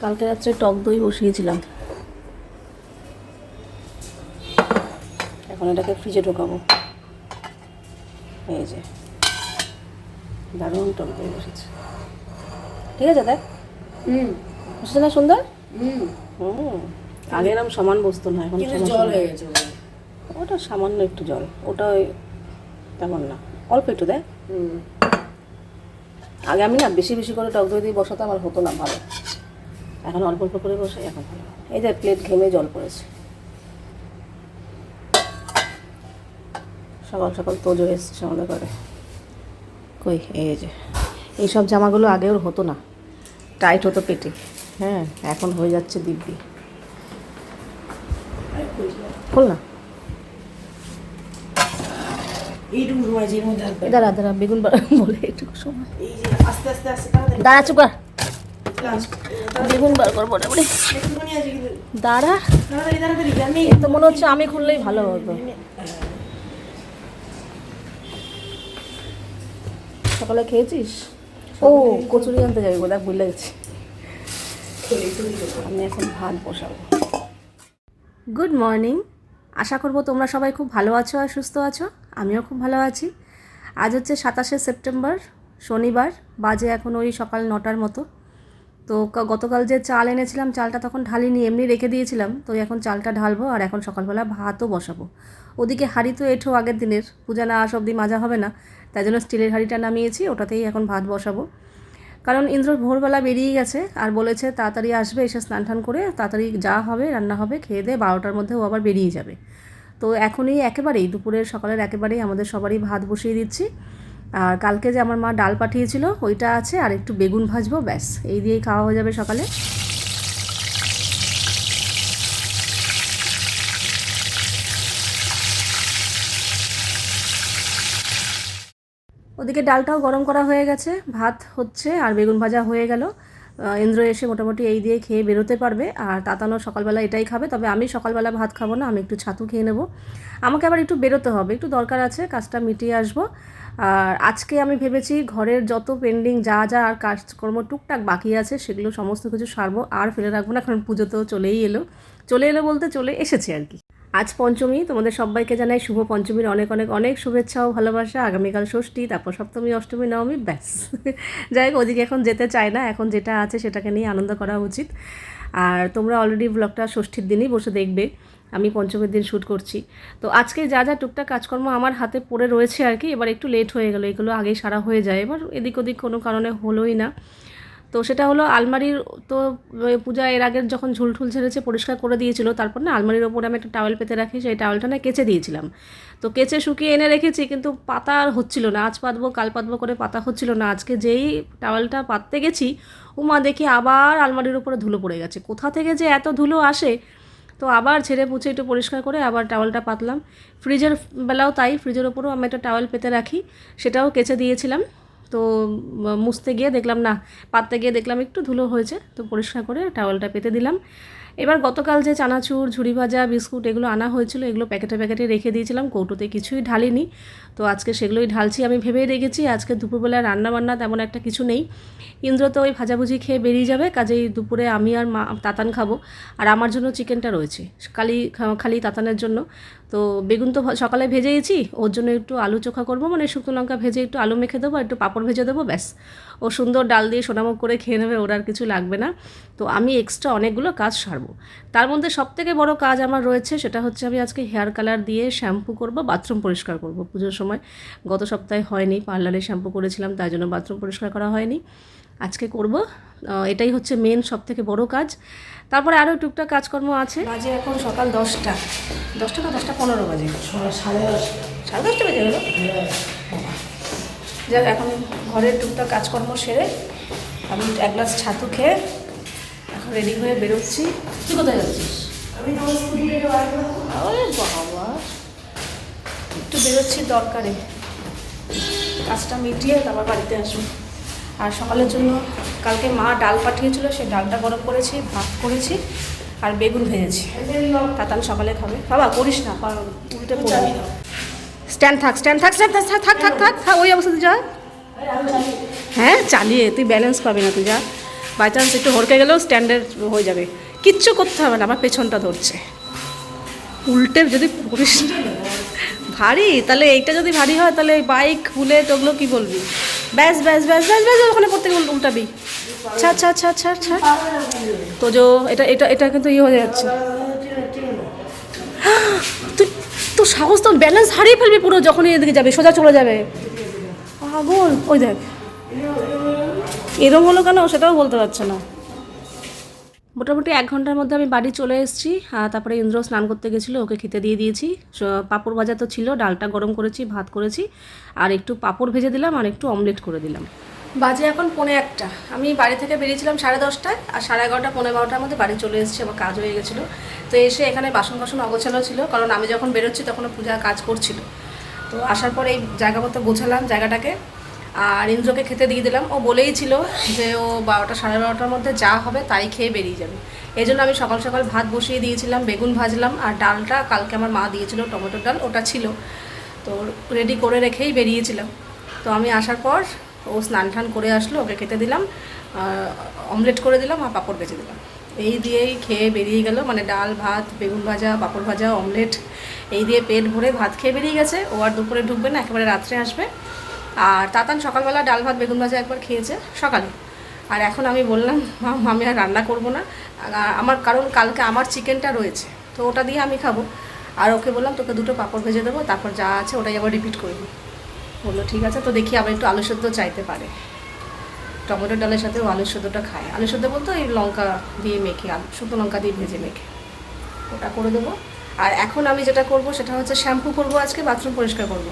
কালকে রাত্রে টক দই বসিয়েছিলাম। এখন এটাকে ফ্রিজে ঢোকাবো। এই যে। দারুণ টক দই বসেছে। ঠিক আছে দেখ। হুম। বসেছে না সুন্দর হুম। আগে এরকম সমান বসতো না এখন জল হয়ে গেছে ওটা সামান্য একটু জল ওটা তেমন না। অল্প একটু হুম। আগে আমি না বেশি বেশি করে টক দই দিয়ে বসাতাম আর হতো না ভালো। এখন অল্প অল্প করে বসে এখন ভালো। এই যে প্লেট ঘেমে জল পড়েছে। সকাল সকাল তোজো এসছে আমাদের ঘরে। কই এই যে এইসব জামাগুলো আগে ওর হতো না। টাইট হতো পেটে। হ্যাঁ এখন হয়ে যাচ্ছে দিব্যি। খোল না। এইটুকু দাঁড়া দাঁড়া বেগুন বাড়া বলে একটু সময়। আস্তে আস্তে আস্তে দাঁড়া লাস্ট বেগুন বার করব না বলে একটুখানি আছে কিন্তু দাঁড়া তো মনে হচ্ছে আমি খুললেই ভালো হতো সকালে খেয়েছিস? ও, কচুরি আনতে যাবি বোধহয় ভুলে গেছি। আমি এখন ভাত বসাবো। গুড মর্নিং আশা করব তোমরা সবাই খুব ভালো আছো আর সুস্থ আছো। আমিও খুব ভালো আছি। আজ হচ্ছে সাতাশে সেপ্টেম্বর, শনিবার, বাজে এখন ওই সকাল নটার মতো। তো গতকাল যে চাল এনেছিলাম, চালটা তখন ঢালিনি, এমনি রেখে দিয়েছিলাম। তো এখন চালটা ঢালবো আর এখন সকালবেলা ভাতও বসাবো। ওদিকে হাঁড়ি তো এঠো আগের দিনের, পূজা না আস অবধি মাজা হবে না। তাই জন্য স্টিলের হাঁড়িটা নামিয়েছি, ওটাতেই এখন ভাত বসাবো। কারণ ইন্দ্র ভোরবেলা বেরিয়ে গেছে আর বলেছে তাড়াতাড়ি আসবে, এসে স্নান টান করে তাড়াতাড়ি যা হবে, রান্না হবে, খেয়ে দিয়ে বারোটার মধ্যে ও আবার বেরিয়ে যাবে। তো এখনই একেবারেই, দুপুরের সকালের একেবারেই আমাদের সবারই ভাত বসিয়ে দিচ্ছি। আর কালকে যে আমার মা ডাল পাঠিয়েছিল, ওইটা আছে আর একটু বেগুন ভাজবো, ব্যাস। এই দিয়েই খাওয়া হয়ে যাবে সকালে। ওদিকে ডালটাও গরম করা হয়ে গেছে, ভাত হচ্ছে আর বেগুন ভাজা হয়ে গেল। ইন্দ্র এসে মোটামুটি এই দিয়ে খেয়ে বেরোতে পারবে, আর তাতানো সকালবেলা এটাই খাবে, তবে আমি সকালবেলা ভাত খাব না, আমি একটু ছাতু খেয়ে নেব। আমাকে আবার একটু বেরোতে হবে, একটু দরকার আছে, কাজটা মিটিয়ে আসব। আর আজকে আমি ভেবেছি ঘরের যত পেন্ডিং যা যা আর কাজকর্ম টুকটাক বাকি আছে, সেগুলো সমস্ত কিছু সারবো, আর ফেলে রাখব না, কারণ পুজো তো চলেই এলো। চলে এলো বলতে চলে এসেছে আর কি। আজ পঞ্চমী, তোমাদের সবাইকে জানাই শুভ পঞ্চমীর অনেক অনেক অনেক শুভেচ্ছা ও ভালোবাসা। আগামীকাল ষষ্ঠী, তারপর সপ্তমী, অষ্টমী, নবমী, ব্যাস। যাই হোক, ওদিকে এখন যেতে চায় না, এখন যেটা আছে সেটাকে নিয়ে আনন্দ করা উচিত। আর তোমরা অলরেডি ব্লগটা ষষ্ঠীর দিনই বসে দেখবে। আমি পঞ্চমীর দিন শ্যুট করছি। তো আজকে যা যা টুকটাক কাজকর্ম আমার হাতে পড়ে রয়েছে আর কি, এবার একটু লেট হয়ে গেলো, এগুলো আগেই সারা হয়ে যায়। এবার এদিক ওদিক কোনো কারণে হলোই না। তো সেটা হলো আলমারির তো পূজা এর আগের যখন ঝুলঠুল ছেড়েছে পরিষ্কার করে দিয়েছিল, তারপর না আলমারির ওপরে আমি একটা টাওয়েল পেতে রাখি, সেই টাওয়েলটা না কেচে দিয়েছিলাম। তো কেচে শুকিয়ে এনে রেখেছি, কিন্তু পাতা আর হচ্ছিল না। আজ পাতবো, কাল পাতবো করে পাতা হচ্ছিল না। আজকে যেই টাওয়েলটা পাততে গেছি, উমা দেখি আবার আলমারির উপরে ধুলো পড়ে গেছে। কোথা থেকে যে এত ধুলো আসে তো আবার ছেড়ে পুছে একটু পরিষ্কার করে আবার টাওয়েলটা পাতলাম। ফ্রিজের বেলাও তাই, ফ্রিজের ওপরেও আমি একটা টাওয়েল পেতে রাখি, সেটাও কেচে দিয়েছিলাম। তো মুছতে গিয়ে দেখলাম না, পাততে গিয়ে দেখলাম একটু ধুলো হয়েছে, তো পরিষ্কার করে টাওয়েলটা পেতে দিলাম। এবার গতকাল যে চানাচুর, ঝুড়ি ভাজা, বিস্কুট এগুলো আনা হয়েছিল, এগুলো প্যাকেটে প্যাকেটে রেখে দিয়েছিলাম, কৌটোতে কিছুই ঢালিনি। তো আজকে সেগুলোই ঢালছি, আমি ভেবেই রেখেছি আজকে দুপুরবেলা রান্না বান্না তেমন একটা কিছু নেই। ইন্দ্র তো ওই ভাজাভুজি খেয়ে বেরিয়ে যাবে, কাজেই দুপুরে আমি আর মা তাতান খাব। আর আমার জন্য চিকেনটা রয়েছে খালি খালি তাতানের জন্য। তো বেগুন তো সকালে ভেজেইছি, ওর জন্য একটু আলু চোখা করব মানে শুকনো লঙ্কা ভেজে একটু আলু মেখে দেবো একটু পাঁপড় ভেজে দেবো, ব্যাস। ও সুন্দর ডাল দিয়ে সোনামুখ করে খেয়ে নেবে, ওর আর কিছু লাগবে না। তো আমি এক্সট্রা অনেকগুলো কাজ সারবো। তার মধ্যে সবথেকে বড় কাজ আমার রয়েছে, সেটা হচ্ছে আমি আজকে হেয়ার কালার দিয়ে শ্যাম্পু করব বাথরুম পরিষ্কার করব, পুজোর সময় গত সপ্তাহে হয়নি পার্লারে শ্যাম্পু করেছিলাম তাই জন্য বাথরুম পরিষ্কার করা হয়নি। আজকে করব। এটাই হচ্ছে মেন সব থেকে বড় কাজ। তারপরে আরও টুকটাক কাজকর্ম আছে। বাজে এখন সকাল দশটা। দশটা না দশটা পনেরো বাজে। সাড়ে সাড়ে দশ সাড়ে দশটা বেজে গেলো যাক এখন ঘরের টুকটাক কাজকর্ম সেরে আমি এক গ্লাস ছাতু খেয়ে এখন রেডি হয়ে বেরোচ্ছি। তুই কোথায় যাচ্ছিস? আমি বাবা। একটু বেরোচ্ছি দরকারে। কাজটা মিটিয়ে তারপর বাড়িতে আসব। আর সকালের জন্য কালকে মা ডাল পাঠিয়েছিল, সেই ডালটা গরম করেছি, ভাত করেছি, আর বেগুন ভেজেছি। তাতান সকালে খাবে। বাবা, করিস না উল্টে স্ট্যান্ড থাক স্ট্যান্ড থাক স্ট্যান্ড থাক থাক থাক থাক থাক ওই অবস্থাতে যা। হ্যাঁ চালিয়ে, তুই ব্যালেন্স পাবি না তুই যা। বাই চান্স একটু হরকে গেলেও স্ট্যান্ডের হয়ে যাবে। কিচ্ছু করতে হবে না, আমার পেছনটা ধরছে। উল্টে যদি পড়িস ভারী? তাহলে এইটা যদি ভারী হয়, তাহলে বাইক বুলেট ওগুলো কি বলবি? ব্যাস ব্যাস ব্যাস ব্যাস ব্যাস, ওখানে গেলে উল্টাবি। ছাড় ছাড় ছাড় ছাড় ছাড় তো যো, এটা এটা এটা কিন্তু ইয়ে হয়ে যাচ্ছে। তুই তো সাহস তো ব্যালেন্স হারিয়ে ফেলবি পুরো যখনই এদিকে যাবে, সোজা চলে যাবে। পাগল। ওই দেখ। এরম হলো কেন? সেটাও বলতে পারছে না। মোটামুটি এক ঘণ্টার মধ্যে আমি বাড়ি চলে এসেছি, আর তারপরে ইন্দ্র স্নান করতে গেছিল, ওকে খেতে দিয়ে দিয়েছি। পাঁপড় ভাজা তো ছিল, ডালটা গরম করেছি, ভাত করেছি, আর একটু পাঁপড় ভেজে দিলাম, আর একটু অমলেট করে দিলাম। বাজে এখন পৌনে একটা। আমি বাড়ি থেকে বেরিয়েছিলাম সাড়ে দশটায়, আর সাড়ে এগারোটা, পৌনে বারোটার মধ্যে বাড়ি চলে এসেছি, আমার কাজ হয়ে গেছিল। তো এসে এখানে বাসন বাসন অগোছালো ছিল, কারণ আমি যখন বেরোচ্ছি তখন পূজা কাজ করছিল। তো আসার পরে এই জায়গা মতো গোছালাম, জায়গাটাকে। আর ইন্দ্রকে খেতে দিয়ে দিলাম। ও বলেই ছিল যে ও বারোটা, সাড়ে বারোটার মধ্যে যা হবে তাই খেয়ে বেরিয়ে যাবে। এই জন্য আমি সকাল সকাল ভাত বসিয়ে দিয়েছিলাম, বেগুন ভাজলাম আর ডালটা কালকে আমার মা দিয়েছিল টমেটোর ডাল, ওটা ছিল। তো রেডি করে রেখেই বেরিয়েছিলাম। তো আমি আসার পর ও স্নান টান করে আসলো, ওকে খেতে দিলাম অমলেট করে দিলাম আর পাঁপড় বেঁচে দিলাম। এই দিয়েই খেয়ে বেরিয়ে গেল মানে ডাল, ভাত, বেগুন ভাজা, পাঁপড় ভাজা অমলেট এই দিয়ে পেট ভরে ভাত খেয়ে বেরিয়ে গেছে। ও আর দুপুরে ঢুকবে না, একেবারে রাত্রে আসবে। আর তাতান সকালবেলা ডাল ভাত বেগুন ভাজা একবার খেয়েছে সকালে। আর এখন আমি বললাম "মাম, আমি আর রান্না করব না। আমার কারণ কালকে আমার চিকেনটা রয়েছে তো ওটা দিয়ে আমি খাব। আর ওকে বললাম তোকে দুটো পাঁপড় ভেজে দেবো তারপর যা আছে ওটাই আবার রিপিট করবি বলল ঠিক আছে তো দেখি আবার একটু আলু সেদ্ধ চাইতে পারে। টমেটো ডালের সাথে ও আলু সেদ্ধটা খায়। আলু সেদ্ধ বলতে এই লঙ্কা দিয়ে মেখে আলু শুকনো লঙ্কা দিয়ে ভেজে মেখে। ওটা করে দেবো। আর এখন আমি যেটা করব সেটা হচ্ছে শ্যাম্পু করব আজকে বাথরুম পরিষ্কার করব।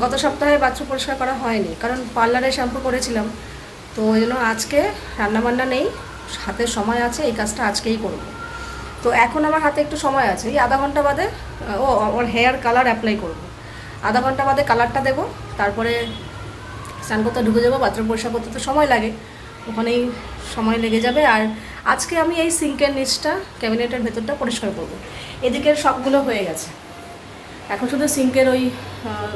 গত সপ্তাহে বাথরুম পরিষ্কার করা হয়নি, কারণ পার্লারে শ্যাম্পু করেছিলাম। তো ওই জন্য আজকে রান্নাবান্না নেই, হাতে সময় আছে, এই কাজটা আজকেই করব। তো এখন আমার হাতে একটু সময় আছে, এই আধা ঘণ্টা বাদে, ও আমার হেয়ার কালার অ্যাপ্লাই করব। আধা ঘণ্টা বাদে কালারটা দেবো, তারপরে স্নান করতে ঢুকে যাব, বাথরুম পরিষ্কার করতে তো সময় লাগে, ওখানেই সময় লেগে যাবে। আর আজকে আমি এই সিঙ্কের নিচটা, ক্যাবিনেটের ভেতরটা পরিষ্কার করব। এদিকের সবগুলো হয়ে গেছে। এখন শুধু সিঙ্কের ওই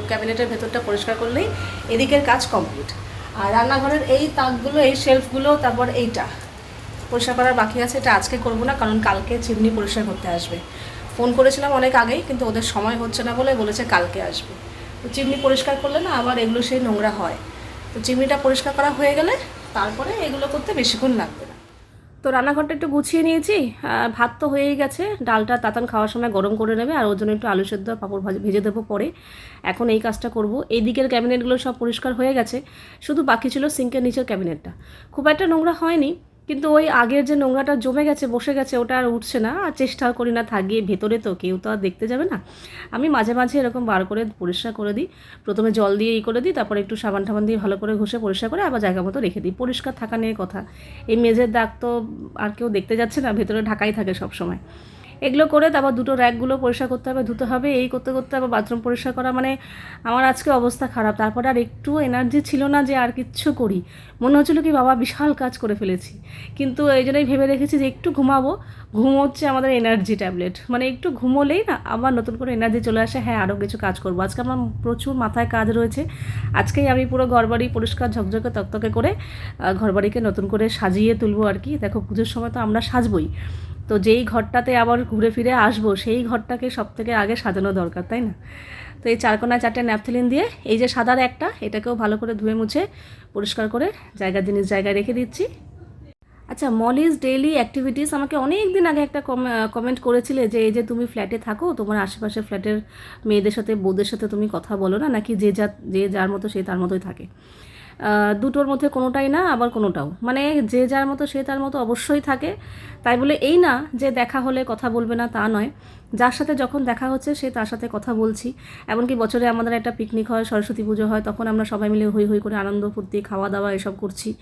ক্যাবিনেটের ভেতরটা পরিষ্কার করলেই এদিকের কাজ কমপ্লিট। আর রান্নাঘরের এই তাকগুলো, এই শেলফগুলো, তারপর এইটা। পরিষ্কার করার বাকি আছে, এটা আজকে করব না, কারণ কালকে চিমনি পরিষ্কার করতে আসবে। ফোন করেছিলাম অনেক আগেই, কিন্তু ওদের সময় হচ্ছে না বলে বলেছে কালকে আসবে। তো চিমনি পরিষ্কার করলে না আবার এগুলো সেই নোংরা হয়। তো চিমনিটা পরিষ্কার করা হয়ে গেলে তারপরে এগুলো করতে বেশিক্ষণ লাগবে। তো রান্নাঘরটা একটু গুছিয়ে নিয়েছি। ভাত তো হয়েই গেছে। ডালটা তাতান খাওয়ার সময় গরম করে নেবে আর ওর জন্য একটু আলু সেদ্ধ, পাঁপড় ভাজি ভেজে দেবো পরে। এখন এই কাজটা করব। এই দিকের ক্যাবিনেটগুলো সব পরিষ্কার হয়ে গেছে। শুধু বাকি ছিল সিঙ্কের নিচের ক্যাবিনেটটা। খুব একটা নোংরা হয়নি। কিন্তু ওই আগের যে নোংরাটা জমে গেছে, বসে গেছে, ওটা আর উঠছে না। আর চেষ্টাও করি না থাকিয়ে ভেতরে তো, কেউ তো আর দেখতে যাবে না। আমি মাঝে মাঝে এরকম বার করে পরিষ্কার করে দিই। প্রথমে জল দিয়ে ই করে দিই, তারপরে একটু সাবান টাবান দিয়ে ভালো করে ঘষে পরিষ্কার করে আবার জায়গা মতো রেখে দিই। পরিষ্কার থাকা নিয়ে কথা। এই মেঝের দাগ তো আর কেউ দেখতে যাচ্ছে না, ভেতরে ঢাকাই থাকে সব সময় এগুলো করে তারপর দুটো র্যাকগুলো পরিষ্কার করতে হবে, ধুতে হবে, এই করতে করতে আবার বাথরুম পরিষ্কার করা। মানে আমার আজকে অবস্থা খারাপ। তারপরে আর একটু এনার্জি ছিল না যে আর কিচ্ছু করি। মনে হচ্ছিল কি বাবা বিশাল কাজ করে ফেলেছি। কিন্তু এই জন্যই ভেবে রেখেছি যে একটু ঘুমাবো। ঘুম হচ্ছে আমাদের এনার্জি ট্যাবলেট মানে একটু ঘুমোলেই না আবার নতুন করে এনার্জি চলে আসে। হ্যাঁ আরও কিছু কাজ করব। আজকে আমার প্রচুর মাথায় কাজ রয়েছে। আজকেই আমি পুরো ঘরবাড়ি পরিষ্কার ঝকঝকে তকতকে করে ঘরবাড়িকে নতুন করে সাজিয়ে তুলবো আর কি। দেখো পুজোর সময় তো আমরা সাজবই। তো যেই ঘরটাতে আবার ঘুরে ফিরে আসব, সেই ঘরটাকে সব থেকে আগে সাজানো দরকার, তাই না? তো এই চারকোনায় চারটে ন্যাপথেলিন দিয়ে, এই যে সাদার একটা, এটাকেও ভালো করে ধুয়ে মুছে পরিষ্কার করে জায়গা জিনিস জায়গায় রেখে দিচ্ছি। আচ্ছা মলিজ ডেইলি অ্যাক্টিভিটিস আমাকে অনেক দিন আগে একটা কমেন্ট করেছিলে যে, এই যে তুমি ফ্ল্যাটে থাকো, তোমার আশেপাশে ফ্ল্যাটের মেয়েদের সাথে, বউদের সাথে তুমি কথা বলো না, নাকি যে যা, যে যার মতো সে তার মতোই থাকে। দুটোর মধ্যে কোনোটাই না, আবার কোনোটাও। মানে যে যার মতো সে তার মতো অবশ্যই থাকে। তাই বলে এই না যে দেখা হলে কথা বলবে না, তা নয়। যার সাথে যখন দেখা হচ্ছে, সে তার সাথে কথা বলছি। এমনকি বছরে আমাদের একটা পিকনিক হয়, সরস্বতী পুজো হয়, তখন আমরা সবাই মিলে হই হই করে আনন্দ, ফুর্তি খাওয়া দাওয়া এসব করছি।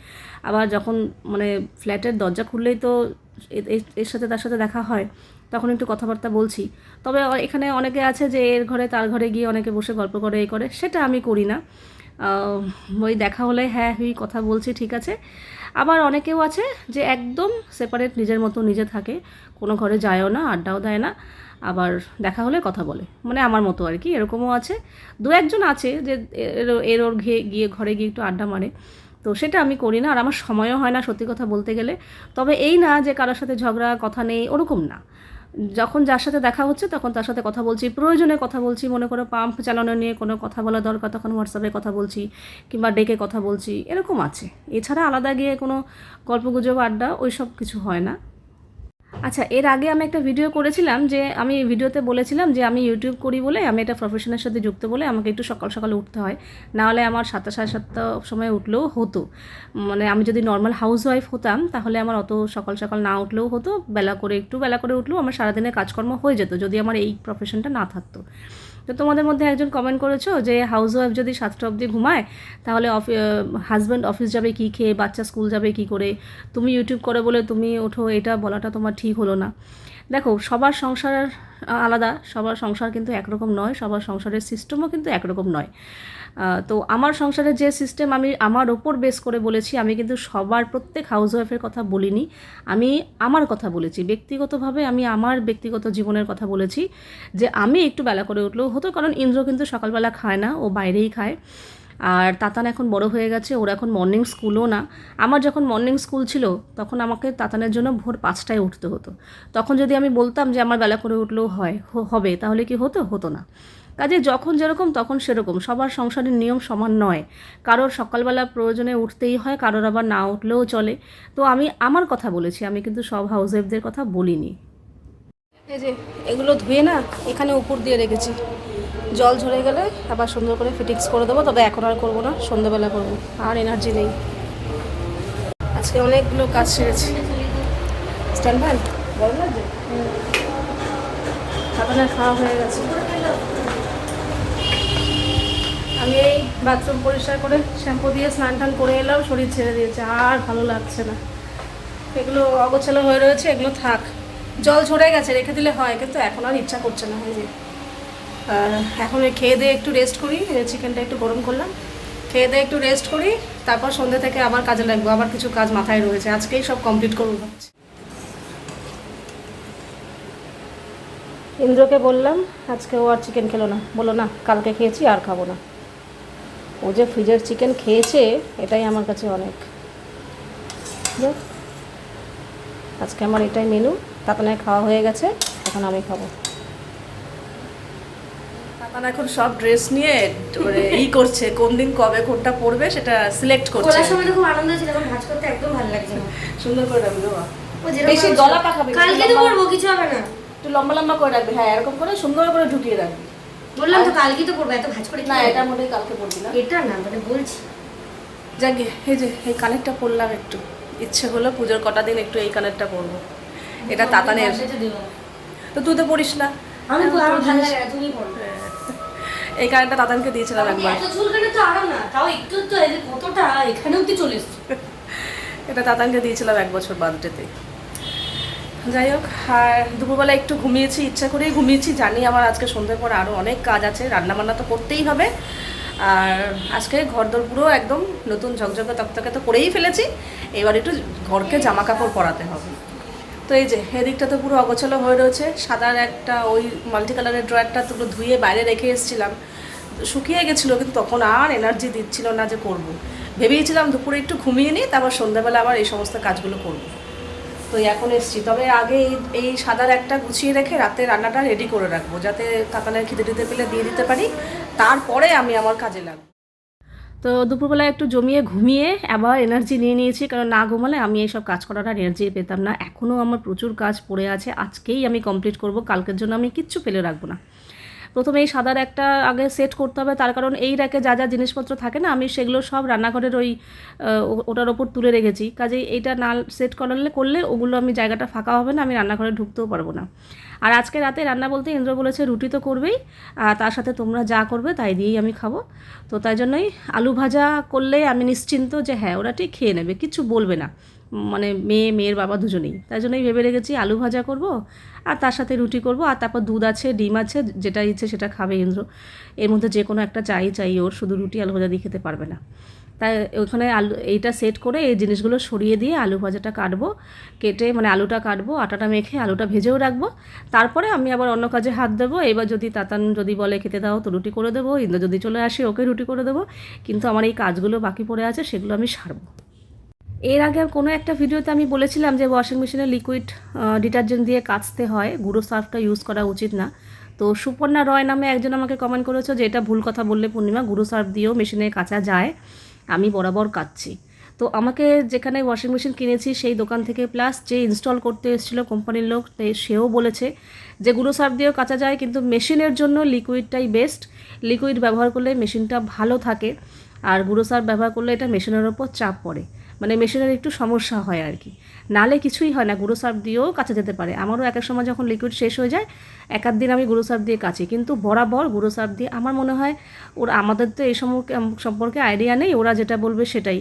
আবার যখন মানে ফ্ল্যাটের দরজা খুললেই তো এ- এ- এর সাথে তার সাথে দেখা হয়, তখন একটু কথাবার্তা বলছি। তবে এখানে অনেকে আছে যে এর ঘরে তার ঘরে গিয়ে অনেকে বসে গল্প করে এই করে। সেটা আমি করি না। ওই দেখা হলে হ্যাঁ হুই কথা বলছি, ঠিক আছে। আবার অনেকেও আছে যে একদম সেপারেট নিজের মতো নিজে থাকে, কোনো ঘরে যায়ও না, আড্ডাও দেয় না, আবার দেখা হলে কথা বলে মানে আমার মতো আর কি, এরকমও আছে। দু একজন আছে যে এর ওর ঘিয়ে গিয়ে ঘরে গিয়ে একটু আড্ডা মারে, তো সেটা আমি করি না, আর আমার সময়ও হয় না সত্যি কথা বলতে গেলে। তবে এই না যে কারোর সাথে ঝগড়া, কথা নেই, ওরকম না। যখন যার সাথে দেখা হচ্ছে, তখন তার সাথে কথা বলছি, প্রয়োজনে কথা বলছি, মনে করো পাম্প চালানো নিয়ে কোনো কথা বলা দরকার, তখন হোয়াটসঅ্যাপে কথা বলছি কিংবা ডেকে কথা বলছি, এরকম আছে। এছাড়া আলাদা গিয়ে কোনো গল্পগুজব, আড্ডা ওই সব কিছু হয় না। আচ্ছা এর আগে আমি একটা ভিডিও করেছিলাম যে আমি ভিডিওতে বলেছিলাম যে আমি ইউটিউব করি বলে, আমি এটা প্রফেশনের সাথে যুক্ত বলে আমাকে একটু সকাল সকাল উঠতে হয়। নাহলে আমার সাতটা সাড়ে সাতটা সময় উঠলেও হতো। মানে আমি যদি নর্মাল হাউস ওয়াইফ হতাম, তাহলে আমার অত সকাল সকাল না উঠলেও হতো, বেলা করে একটু বেলা করে উঠলেও আমার সারাদিনের কাজকর্ম হয়ে যেত, যদি আমার এই প্রফেশনটা না থাকতো। তো তোমাদের মধ্যে একজন কমেন্ট করেছ যে হাউস ওয়াইফ যদি সাতটা অবধি ঘুমায়, তাহলে হাজব্যান্ড অফিস যাবে কি খেয়ে, বাচ্চা স্কুল যাবে কি করে? তুমি ইউটিউব করে বলে তুমি ওঠো, এটা বলাটা তোমার ঠিক হলো না। দেখো, সবার সংসার আলাদা, সবার সংসার কিন্তু একরকম নয়, সবার সংসারের সিস্টেমও কিন্তু একরকম নয়। তো আমার সংসারের যে সিস্টেম আমি আমার ওপর বেস করে বলেছি, আমি কিন্তু সবার প্রত্যেক হাউস ওয়াইফের কথা বলিনি, আমি আমার কথা বলেছি। ব্যক্তিগতভাবে আমি আমার ব্যক্তিগত জীবনের কথা বলেছি যে আমি একটু বেলা করে উঠলেও হতো, কারণ ইন্দ্র কিন্তু সকালবেলা খায় না, ও বাইরেই খায়। আর তাতান এখন বড় হয়ে গেছে, ওর এখন মর্নিং স্কুলও না। আমার যখন মর্নিং স্কুল ছিল, তখন আমাকে তাতানের জন্য ভোর পাঁচটায় উঠতে হতো। তখন যদি আমি বলতাম যে আমার বেলা করে উঠলেও হয় হবে, তাহলে কি হতো? হতো না। কাজে যখন যেরকম, তখন সেরকম। সবার সংসারের নিয়ম সমান নয়। কারোর সকালবেলা প্রয়োজনে উঠতেই হয়, কারোর আবার না উঠলেও চলে। তো আমি, আমার কথা বলেছি, আমি কিন্তু সব হাউস ওয়াইফদের কথা বলিনি। এই যে, এগুলো ধুয়ে না, এখানে উপর দিয়ে রেখেছি। জল ঝরে গেলে আবার সুন্দর করে ফিটিংস করে দেবো, তবে এখন আর করব না সন্ধ্যাবেলা করব, আর এনার্জি নেই। আজকে অনেকগুলো কাজ সেরেছি। স্ট্যান্ড ফ্যান খাওয়া হয়ে গেছে। আমি এই বাথরুম পরিষ্কার করে শ্যাম্পু দিয়ে স্নান টান করে এলাম, শরীর ছেড়ে দিয়েছে, আর ভালো লাগছে না। এগুলো অগোছালো হয়ে রয়েছে, এগুলো থাক। জল ঝরে গেছে, রেখে দিলে হয়, কিন্তু এখন আর ইচ্ছা করছে না, হয়ে যে আর এখন খেয়ে দিয়ে একটু রেস্ট করি চিকেনটা একটু গরম করলাম। খেয়ে দিয়ে একটু রেস্ট করি, তারপর সন্ধ্যে থেকে আবার কাজে লাগবো, আবার কিছু কাজ মাথায় রয়েছে, আজকেই সব কমপ্লিট করব ভাবছি। ইন্দ্রকে বললাম, আজকে ও আর চিকেন খেলো না। বলো না, কালকে খেয়েছি, আর খাব না। ও যে ফ্রিজের চিকেন খেয়েছে, এটাই আমার কাছে অনেক। আজকে আমার এটাই মেনু তাতানায় খাওয়া হয়ে গেছে, এখন আমি খাব। তাতানা এখন সব ড্রেস নিয়ে মানে ই করছে কোন দিন কবে কোনটা পরবে সেটা সিলেক্ট করছে। খোলার সময় তো খুব আনন্দ এখন ভাজ করতে একদম ভালো লাগছে না। সুন্দর করে রাখবে বাবা বেশি গলা পাকাবে কালকে তো করব কিছু হবে না। একটু লম্বা লম্বা করে রাখবে হ্যাঁ এরকম করে সুন্দর করে ঢুকিয়ে রাখবে। বললাম তো কালকে তো করব এত ভাজ করে না এটা কালকে পড়বি না। এটা না মানে বলছি। যাকে এই যে এই কানেরটা পরলাম একটু। ইচ্ছে হলো পুজোর কটা দিন একটু এই কানেরটা পরবো। এটা তাতানের। তো তুই তো পড়িস না। আমি তো আমার ভালো লাগে তুমি এই কানেরটা তাতানকে দিয়েছিলাম একবার। এটা তাতানকে দিয়েছিলাম এক বছর বার্থডেতে যাই হোক আর দুপুরবেলা একটু ঘুমিয়েছি ইচ্ছা করেই ঘুমিয়েছি জানি আমার আজকে সন্ধ্যের পর আরও অনেক কাজ আছে রান্নাবান্না তো করতেই হবে। আর আজকে ঘরদোর পুরো একদম নতুন ঝকঝকে তকতকে তো করেই ফেলেছি এবার একটু ঘরকে জামা কাপড় পরাতে হবে। তো এই যে, এদিকটা তো পুরো অগোছালো হয়ে রয়েছে। সাদার একটা ওই মাল্টি কালারের ড্রয়ারটা তো ধুয়ে বাইরে রেখে এসেছিলাম। শুকিয়ে গেছিল, কিন্তু তখন আর এনার্জি দিচ্ছিল না যে করব। ভেবেছিলাম দুপুরে একটু ঘুমিয়ে নিই, তারপর সন্ধ্যাবেলা আবার এই সমস্ত কাজগুলো করব। তো এখন এসছি। তবে আগে এই এই সাদার একটা গুছিয়ে রেখে রাতে রান্নাটা রেডি করে রাখব, যাতে কাতানের খিদে দিতে পেলে দিয়ে দিতে পারি। তারপরে আমি আমার কাজে লাগবো। তো দুপুরবেলা একটু জমিয়ে ঘুমিয়ে আবার এনার্জি নিয়ে নিয়েছি, কারণ না ঘুমালে আমি এইসব কাজ করাটা এনার্জি পেতাম না। এখনও আমার প্রচুর কাজ পড়ে আছে, আজকেই আমি কমপ্লিট করব, কালকের জন্য আমি কিচ্ছু ফেলে রাখব না। প্রথমে এই সাদার একটা আগে সেট করতে হবে, তার কারণ এই র্যাকে যা যা জিনিসপত্র থাকে না, আমি সেগুলো সব রান্নাঘরের ওই ওটার ওপর তুলে রেখেছি। কাজেই এইটা না সেট করালে, করলে ওগুলো আমি জায়গাটা ফাঁকা হবে না, আমি রান্নাঘরে ঢুকতেও পারব না। আর আজকে রাতে রান্না বলতে ইন্দ্র বলেছে রুটি তো করবেই, আর তার সাথে তোমরা যা করবে তাই দিয়েই আমি খাব। তো তাই জন্যই আলু ভাজা করলে আমি নিশ্চিন্ত যে হ্যাঁ ওরা ঠিক খেয়ে নেবে, কিছু বলবে না। মানে মেয়ে, মেয়ের বাবা দুজনেই। তাই জন্যই ভেবে রেখেছি আলু ভাজা করব, আর তার সাথে রুটি করব, আর তারপর দুধ আছে, ডিম আছে, যেটা ইচ্ছে সেটা খাবে ইন্দ্র। এর মধ্যে যে কোনো একটা চাই চাই ওর, শুধু রুটি, আলু ভাজা দিয়ে খেতে পারবে না। তাই ওখানে আলু, এইটা সেট করে এই জিনিসগুলো সরিয়ে দিয়ে আলু ভাজাটা কাটবো, কেটে মানে আলুটা কাটবো, আটাটা মেখে আলুটা ভেজেও রাখব। তারপরে আমি আবার অন্য কাজে হাত দেবো, এবার যদি তাতান যদি বলে খেতে দাও তো রুটি করে দেবো, ইন্দ্র যদি চলে আসে ওকে রুটি করে দেবো, কিন্তু আমার এই কাজগুলো বাকি পড়ে আছে সেগুলো আমি সারবো। এর আগে আর কোনো একটা ভিডিওতে আমি বলেছিলাম যে ওয়াশিং মেশিনে লিকুইড ডিটারজেন্ট দিয়ে কাচতে হয়। গুঁড়ো সার্ফটা ইউজ করা উচিত না। তো সুপর্ণা রয় নামে একজন আমাকে কমেন্ট করেছে যে এটা ভুল কথা বললে পূর্ণিমা, গুঁড়ো সার্ফ দিয়েও মেশিনে কাচা যায়। আমি বরাবর কাচ্ছি তো আমাকে যেখানে ওয়াশিং মেশিন কিনেছি সেই দোকান থেকে প্লাস যে ইনস্টল করতে এসেছিল কোম্পানির লোক সেও বলেছে যে গুঁড়ো সার্ফ দিয়েও কাচা যায়, কিন্তু মেশিনের জন্য লিকুইডটাই বেস্ট লিকুইড ব্যবহার করলে মেশিনটা ভালো থাকে। আর গুঁড়ো সার্ফ ব্যবহার করলে এটা মেশিনের ওপর চাপ পড়ে। মানে মেশিনের একটু সমস্যা হয় আর কি। নালে কিছুই হয় না, গুঁড়ো সার্ফ দিয়েও কাচা যেতে পারে। আমারও এক এক সময় যখন লিকুইড শেষ হয়ে যায়, এক আধ দিন আমি গুঁড়ো সার্ফ দিয়ে কাচি। কিন্তু বরাবর গুঁড়ো সার্ফ দিয়ে আমার মনে হয় ওরা, আমাদের তো এই সম্পর্কে আইডিয়া নেই, ওরা যেটা বলবে সেটাই।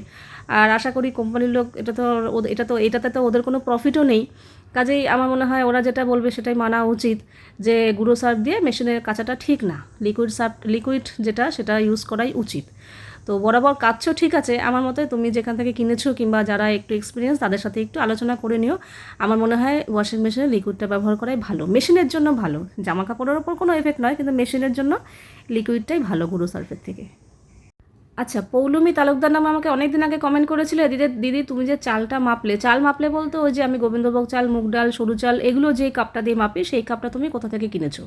আর আশা করি কোম্পানির লোক, এটা তো এটা তো, এটাতে তো ওদের কোনো প্রফিটও নেই। কাজেই আমার মনে হয় ওরা যেটা বলবে সেটাই মানা উচিত যে গুঁড়ো সার্ফ দিয়ে মেশিনের কাচাটা ঠিক না। লিকুইড সার্ফ লিকুইড যেটা, সেটা ইউজ করাই উচিত। তো বরাবর কাচ্ছ ঠিক আছে। আমার মতে তুমি যেখান থেকে কিনেছো কিংবা যারা একটু এক্সপিরিয়েন্স তাদের সাথে একটু আলোচনা করে নিও। আমার মনে হয় ওয়াশিং মেশিনে লিকুইডটা ব্যবহার করাই ভালো। মেশিনের জন্য ভালো। জামা কাপড়ের ওপর কোনো এফেক্ট নয়, কিন্তু মেশিনের জন্য লিকুইডটাই ভালো গুঁড়ো সার্ফের থেকে। আচ্ছা পৌলমি তালুকদার নামে আমাকে অনেক দিন আগে কমেন্ট করেছিল দিদি দিদি, তুমি যে চালটা মাপলে, চাল মাপলে বলতে ওই যে আমি গোবিন্দভোগ চাল, মুগ ডাল, সরু চাল, এগুলো যে কাপটা দিয়ে মাপি, সেই কাপটা তুমি কোথা থেকে কিনেছো?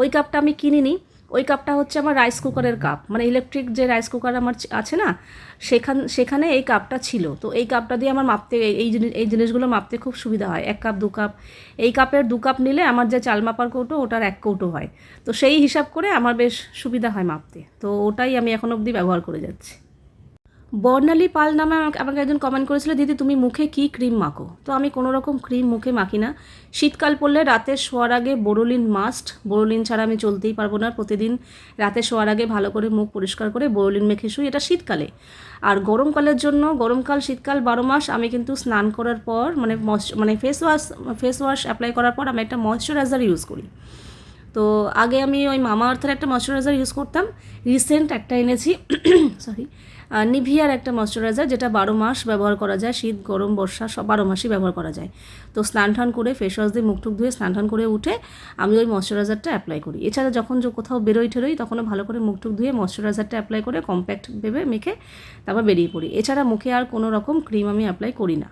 ওই কাপটা আমি কিনিনি। ওই কাপটা হচ্ছে আমার রাইস কুকারের কাপ মানে ইলেকট্রিক যে রাইস কুকার আমার আছে না, সেখান, সেখানে এই কাপটা ছিল। তো এই কাপটা দিয়ে আমার মাপতে, এই- জিনিস এই জিনিসগুলো মাপতে খুব সুবিধা হয়। এক কাপ দু কাপ এই কাপের দু কাপ নিলে আমার যে চাল মাপার কৌটো, ওটার এক কৌটো হয়। তো সেই হিসাব করে আমার বেশ সুবিধা হয় মাপতে। তো ওটাই আমি এখন অবধি ব্যবহার করে যাচ্ছি। বর্ণালী পাল নামে আমাকে একজন কমেন্ট করেছিল, দিদি, তুমি মুখে কি ক্রিম মাখো? তো আমি কোনো রকম ক্রিম মুখে মাখি না। শীতকাল পড়লে রাতে শোয়ার আগে বোরোলিন মাস্ট বোরোলিন ছাড়া আমি চলতেই পারব না। প্রতিদিন রাতে শোয়ার আগে ভালো করে মুখ পরিষ্কার করে বোরোলিন মেখে শুই। এটা শীতকালে। আর গরমকালের জন্য, গরমকাল, শীতকাল বারো মাস, আমি কিন্তু স্নান করার পর মানে মানে face wash face wash apply করার পর আমি একটা ময়শ্চারাইজার ইউজ করি। তো আগে আমি ওই মামা আর্থের একটা ময়শ্চারাইজার ইউজ করতাম। রিসেন্ট একটা এনেছি সরি নিভিয়ার একটা ময়শ্চারাইজার যেটা বারো মাস ব্যবহার করা যায়, শীত, গরম, বর্ষা, সব বারো মাসই ব্যবহার করা যায়। তো স্নান টান করে ফেস ওয়াশ দিয়ে মুখ টুক ধুয়ে স্নান টান করে উঠে আমি ওই ময়শ্চারাইজারটা অ্যাপ্লাই করি। এছাড়া যখন যে কোথাও বেরোই ঠেরোই তখনও ভালো করে মুখ টুক ধুয়ে ময়শ্চারাইজারটা অ্যাপ্লাই করে কম্প্যাক্ট ভেবে মেখে তারপর বেরিয়ে পড়ি। এছাড়া মুখে আর কোনো রকম ক্রিম আমি অ্যাপ্লাই করি না।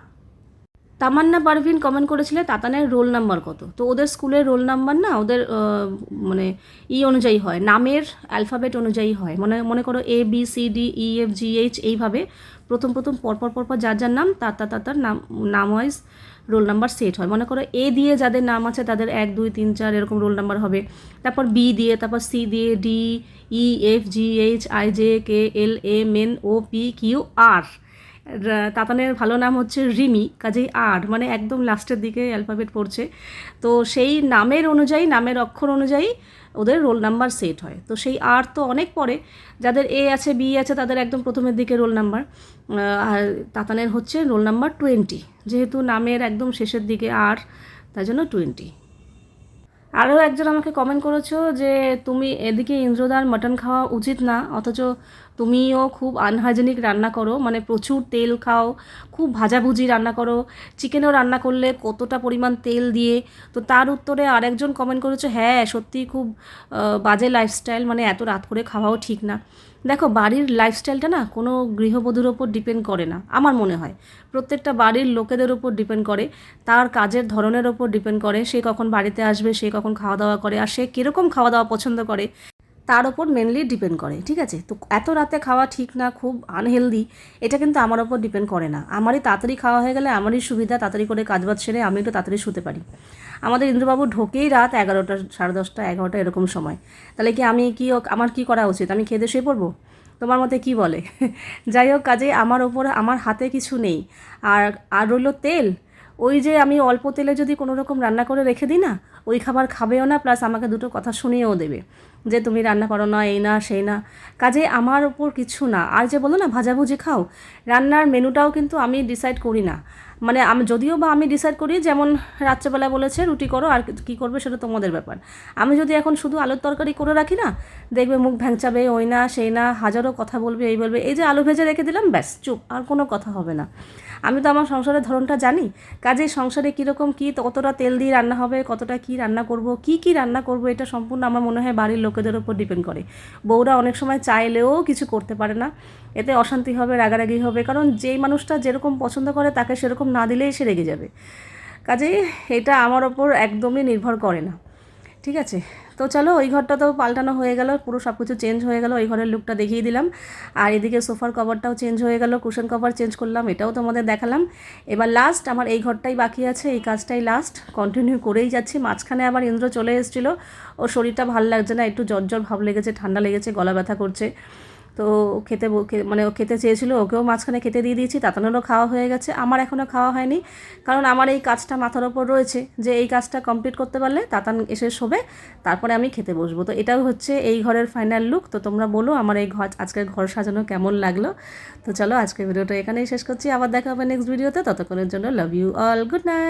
তামান্না পারভিন কমেন্ট করেছিলে, তাতানের রোল নাম্বার কত? তো ওদের স্কুলের রোল নাম্বার না, ওদের মানে ই অনুযায়ী হয়, নামের অ্যালফাবেট অনুযায়ী হয়। মনে মনে করো A B C D E F G H এইভাবে প্রথম প্রথম পরপর পরপর যার যার নাম, তার তার তার নাম নাম ওয়াইজ রোল নাম্বার সেট হয়। মনে করো এ দিয়ে যাদের নাম আছে, তাদের এক, দুই, তিন, চার এরকম রোল নাম্বার হবে। তারপর বি দিয়ে, তারপর সি দিয়ে D E F G H I J K L M N O P Q R তাতানের ভালো নাম হচ্ছে রিমি, কাজেই আর মানে একদম লাস্টের দিকে অ্যালফাবেট পড়ছে। তো সেই নামের অনুযায়ী, নামের অক্ষর অনুযায়ী ওদের রোল নাম্বার সেট হয়। তো সেই আর তো অনেক পরে যাদের এ আছে বি আছে, তাদের একদম প্রথমের দিকে রোল নাম্বার আর তাতানের হচ্ছে রোল নাম্বার টোয়েন্টি যেহেতু নামের একদম শেষের দিকে আর তাই জন্য টোয়েন্টি আরও একজন আমাকে কমেন্ট করেছ যে, তুমি এদিকে ইন্দ্রদার মাটন খাওয়া উচিত না, অথচ তুমিও খুব আনহাইজেনিক রান্না করো মানে প্রচুর তেল খাও, খুব ভাজাভুজি রান্না করো চিকেনও রান্না করলে কতটা পরিমাণ তেল দিয়ে, তো তার উত্তরে আরেকজন কমেন্ট করেছ হ্যাঁ সত্যিই খুব বাজে লাইফস্টাইল মানে এত রাত করে খাওয়াও ঠিক না। দেখো, বাড়ির লাইফস্টাইলটা না কোনো গৃহবধূর ওপর ডিপেন্ড করে না, আমার মনে হয়। প্রত্যেকটা বাড়ির লোকেদের ওপর ডিপেন্ড করে, তার কাজের ধরনের ওপর ডিপেন্ড করে, সে কখন বাড়িতে আসবে, সে কখন খাওয়া দাওয়া করে, আর সে কীরকম খাওয়া দাওয়া পছন্দ করে তার ওপর মেনলি ডিপেন্ড করে, ঠিক আছে? তো এত রাতে খাওয়া ঠিক না, খুব আনহেলদি এটা কিন্তু আমার ওপর ডিপেন্ড করে না। আমারই তাড়াতাড়ি খাওয়া হয়ে গেলে আমারই সুবিধা, তাড়াতাড়ি করে কাজবাজ সেরে আমি একটু তাড়াতাড়ি শুতে পারি। আমাদের ইন্দ্রবাবু ঢোকেই রাত এগারোটা, সাড়ে দশটা, এগারোটা এরকম সময়। তাহলে কি আমি কি আমার কি করা উচিত? আমি খেতে শুয়ে পড়ব? তোমার মতে কি বলে? যাই হোক কাজে আমার ওপর, আমার হাতে কিছু নেই। আর আর রইল তেল। ওই যে আমি অল্প তেলে যদি কোনো রকম রান্না করে রেখে দিই না, ওই খাবার খাবেও না প্লাস আমাকে দুটো কথা শুনিয়েও দেবে। যে তুমি রান্না করো না, এই না, সেই না। কাজে আমার ওপর কিছু না। আর যে বলো না, ভাজাভুজি খাও। রান্নার মেনুটাও কিন্তু আমি ডিসাইড করি না। মানে আমি যদিও বা আমি ডিসাইড করি, যেমন রাত্রেবেলা বলেছে, রুটি করো, আর কী করবে সেটা তোমাদের ব্যাপার। আমি যদি এখন শুধু আলুর তরকারি করে রাখি না, দেখবে মুখ ভ্যাংচাবে, ওই না, সেই না, হাজারো কথা বলবে, এই বলবে। এই যে আলু ভেজে রেখে দিলাম, ব্যাস, চুপ, আর কোনো কথা হবে না। আমি তো আমার সংসারের ধরনটা জানি। কাজে সংসারে কীরকম কী, কতটা তেল দিয়ে রান্না হবে, কতটা কী রান্না করব, কি কি রান্না করব, এটা সম্পূর্ণ আমার মনে হয় বাড়ির লোকেদের উপর ডিপেন্ড করে। বউরা অনেক সময় চাইলেও কিছু করতে পারে না। এতে অশান্তি হবে, রাগারাগি হবে, কারণ যেই মানুষটা যেরকম পছন্দ করে, তাকে সেরকম না দিলেই সে রেগে যাবে। কাজেই এটা আমার ওপর একদমই নির্ভর করে না। ঠিক আছে? তো চলো ওই ঘরটা তো পাল্টানো হয়ে গেল, পুরো সব কিছু চেঞ্জ হয়ে গেল, ওই ঘরের লুকটা দেখিয়ে দিলাম। আর এদিকে সোফার কভারটাও চেঞ্জ হয়ে গেল কুশন কভার চেঞ্জ করলাম, এটাও তোমাদের দেখালাম। এবার লাস্ট আমার এই ঘরটাই বাকি আছে, এই কাজটাই লাস্ট কন্টিনিউ করেই যাচ্ছি। মাঝখানে আবার ইন্দ্র চলে এসেছিল, ওর শরীরটা ভালো লাগছে না, একটু জ্বর জ্বর ভাব লেগেছে, ঠান্ডা লেগেছে, গলা ব্যথা করছে। তো খেতে মানে ও খেতে চেয়েছিল, ওকেও মাঝখানে খেতে দিয়ে দিয়েছি তাতানোরও খাওয়া হয়ে গেছে, আমার এখনও খাওয়া হয়নি। কারণ আমার এই কাজটা মাথার ওপর রয়েছে, যে এই কাজটা কমপ্লিট করতে পারলে তাতান এসে শোবে, তারপরে আমি খেতে বসবো। তো এটাও হচ্ছে এই ঘরের ফাইনাল লুক তো তোমরা বলো আমার এই ঘর, আজকের ঘর সাজানো কেমন লাগল? তো চলো আজকের ভিডিওটা এখানেই শেষ করছি, আবার দেখা হবে নেক্সট ভিডিওতে ততক্ষণের জন্য love you all good night